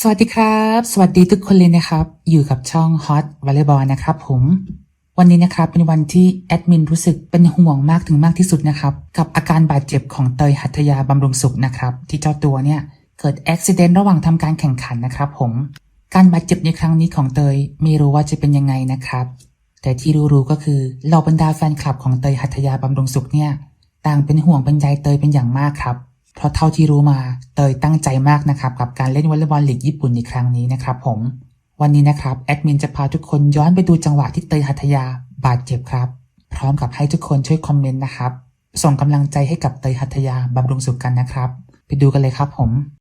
สวัสดีครับ สวัสดีทุกคนเลยนะครับ อยู่กับช่อง Hot Volleyball นะครับผม วันนี้นะครับเป็นวันที่แอดมินรู้สึกเป็นห่วงมากถึงมากที่สุดนะครับ กับอาการบาดเจ็บของเตยหัตยาบำรุงสุขนะครับ ที่เจ้าตัวเนี่ย เกิดอุบิเหตุระหว่างทำการแข่งขันนะครับผม การบาดเจ็บในครั้งนี้ของเตยไม่รู้ว่าจะเป็นยังไงนะครับ แต่ที่รู้ๆก็คือเหล่าบรรดาแฟนคลับของเตยหัตยาบำรุงสุขเนี่ย ต่างเป็นห่วงเป็นใยเตยเป็นอย่างมากครับ เพราะเท่าที่รู้มาเตยตั้งใจมากนะครับกับการเล่นวอลเลย์บอลลีกญี่ปุ่นในครั้งนี้นะครับผม วันนี้นะครับแอดมินจะพาทุกคนย้อนไปดูจังหวะที่เตยหัตถยาบาดเจ็บครับ พร้อมกับให้ทุกคนช่วยคอมเมนต์นะครับ ส่งกำลังใจให้กับเตยหัตถยาบำรุงสุขกันนะครับ ไปดูกันเลยครับผม「